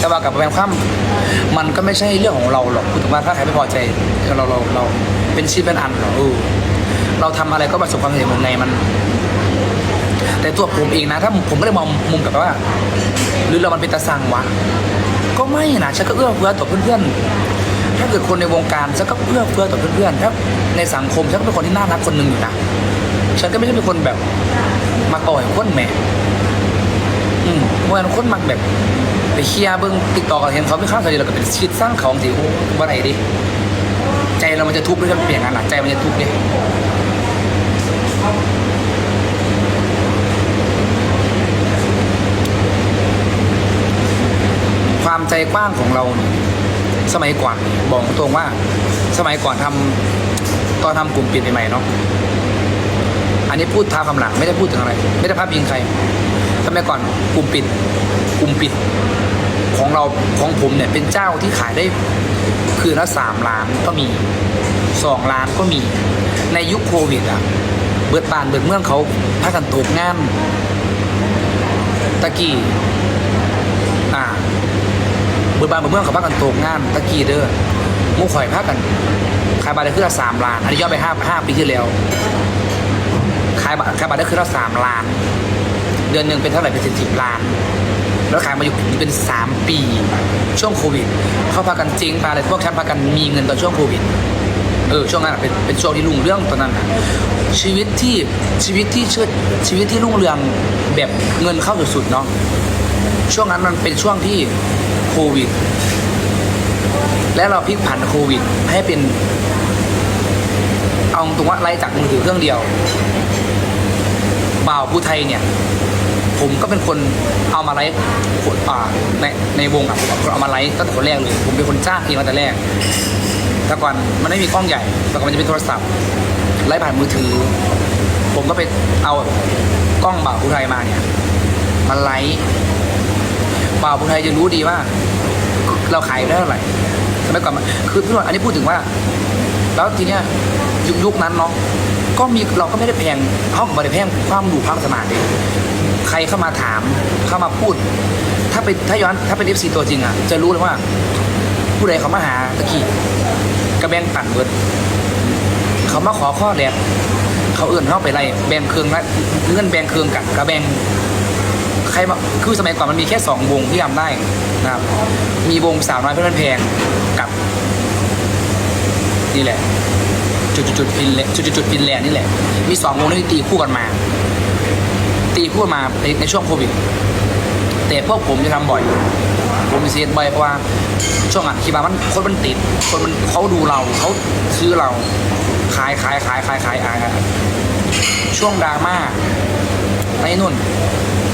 แต่ว่ากับแปลความมันก็ไม่ใช่เรื่องของเราหรอกพูดถึงว่าถ้าใครไม่พอใจเราเราเราเป็นชิ้นเป็นอันเหรอเราทำอะไรก็ประสบความสำเร็จหมดไงมัน แต่ตัวผมเองนะ ถ้าผมก็เลยมองมุมกับว่า หรือเรามันเป็นตาสังวะก็ไม่นะฉันก็เอื้อเฟื้อต่อเพื่อนๆถ้าเกิดคนในวงการฉันก็เอื้อเฟื้อต่อเพื่อนๆถ้าในสังคมฉันก็เป็นคนที่น่ารักคนหนึ่งอยู่นะฉันก็ไม่ใช่เป็นคนแบบมาต่อยคนแหม่อืมเมื่อวันคนมักแบบ ไปเคลียร์เบิ้งติดต่อกับเห็นเขาไม่ข้ามเลยเราก็เป็นชีดสร้างเขาสิโอ้ว่ไหนดิใจเรามันจะทุกข์ด้วยกันเปลี่ยนงานหลักใจมันจะทุกข์ดิความใจกว้างของเรา สมัยก่อนบอกตรงว่า สมัยก่อนทำตอนทำกลุ่มปิดใหม่ๆเนาะอันนี้พูดท้าคำหลังไม่ได้พูดถึงอะไร ไม่ได้พาดพิงใคร สมัยก่อนกลุ่มปิดกลุ่มปิดของเราของผมเนี่ยเป็นเจ้าที่ขายได้คืนละสามล้านก็มีสองล้านก็มีในยุคโควิดอะเบิดบานเบิดเมืองเขาพากันตกงานตะกี้อ่าเบิดบานเบิดเมืองเขาพากันตกงานตะกี้เด้อมูข่อยพากัน ขายบาทได้คืนละสามล้านอันนี้ย้อนไปห้าห้าปีที่แล้วขายบัตรขายบัตรได้คือละสามล้าน เดือนหนึ่งเป็นเท่าไหร่เป็นสิบสิบล้าน แล้วขายมาอยู่เป็นสามปี ช่วงโควิด เขาพากันเจ๊งพาอะไรพวกฉันพากันมีเงินตอนช่วงโควิดเออช่วงนั้นเป็นเป็นช่วงที่รุ่งเรื่องตอนนั้นชีวิตที่ชีวิตที่เชิดชีวิตที่รุ่งเรืองแบบเงินเข้าสุดๆเนาะช่วงนั้นมันเป็นช่วงที่โควิด และเราพลิกผันโควิด ให้เป็น เอาตรงว่าไล่จากมือถือเครื่องเดียวบ่าวผู้ไทยเนี่ย ผมก็เป็นคนเอามาไลฟ์คนอ่าในในวงอะผมเอามาไลฟ์ตั้งแต่คนแรกเลย ผมเป็นคนจ้างเองมาแต่แรก แต่ก่อนมันไม่มีกล้องใหญ่แต่ก่อนมันจะเป็นโทรศัพท์ไลฟ์ผ่านมือถือ ผมก็ไปเอากล้องบ่าวผู้ไทยมาเนี่ยมาไลฟ์บ่าวผู้ไทยจะรู้ดีว่า เราขายได้เท่าไหร่สมัยก่อนคือพี่หนวดอันนี้พูดถึงว่า แล้วทีเนี้ยยุคนั้นเนาะก็มีเราก็ไม่ได้แพงเขาก็ไม่ได้แพงความดูความสมานเลย ใครเข้ามาถามเข้ามาพูด ถ้าเป็นถ้าย้อนถ้าเป็นเอฟซีตัวจริงอะ จะรู้เลยว่า ผู้ใดเขามาหาตะกี้กระแบงปั่นเบิดเขามาขอข้อแรกเขาเอื่นเข้าไปไล่แบงเครื่องละเงื่อนแบงเครื่องกันกระแบงใครมาคือสมัยก่อนมันมีแค่สองวงที่ทำได้นะครับมีวงสาวน้อยเพื่อนแพงกับนี่แหละ จุดจุดจุดฟินแลจุดจุดจุดฟินแลนด์นี่แหละ มีสองวงที่ตีคู่กันมา ตีคู่กันมาในในช่วงโควิด แต่พวกผมจะทำบ่อย ผมมีเสียบ่อยเพราะว่าช่วงอะคิดว่ามันคนมันติด คนมันเขาดูเราเขาซื้อเราขายขายขายขายขายขายช่วงดราม่าไอ้นุ่น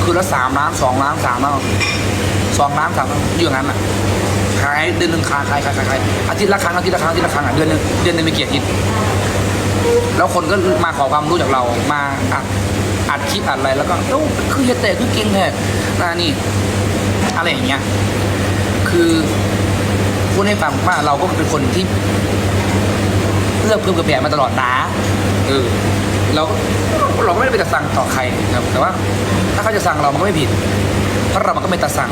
คือละสามล้านสองล้านสามล้านสองล้านสามล้านอยู่อย่างนั้นอะขายเดือนหนึ่งขายขายขายขายขายอาทิตย์ละครั้งอาทิตย์ละครั้งอาทิตย์ละครั้งอะเดือนหนึ่งเดือนหนึ่งไม่เกี่อาทิตย์แล้วคนก็มาขอความรู้จากเรามาอัด อัดคลิปอัดอะไรแล้วก็โอ้คือเฮียแต่คือเก่งแท้นะนี่ อะไรอย่างเงี้ย คือพูดให้ฟังว่าเราก็เป็นคนที่เลือกเพื่อกับแย่มาตลอดนะเออเราเราก็ไม่ได้ไปจะสั่งต่อใครนะครับ แต่ว่า ถ้าเขาจะสั่งเรามันก็ไม่ผิดเพราะเรามันก็เป็นตาสั่ง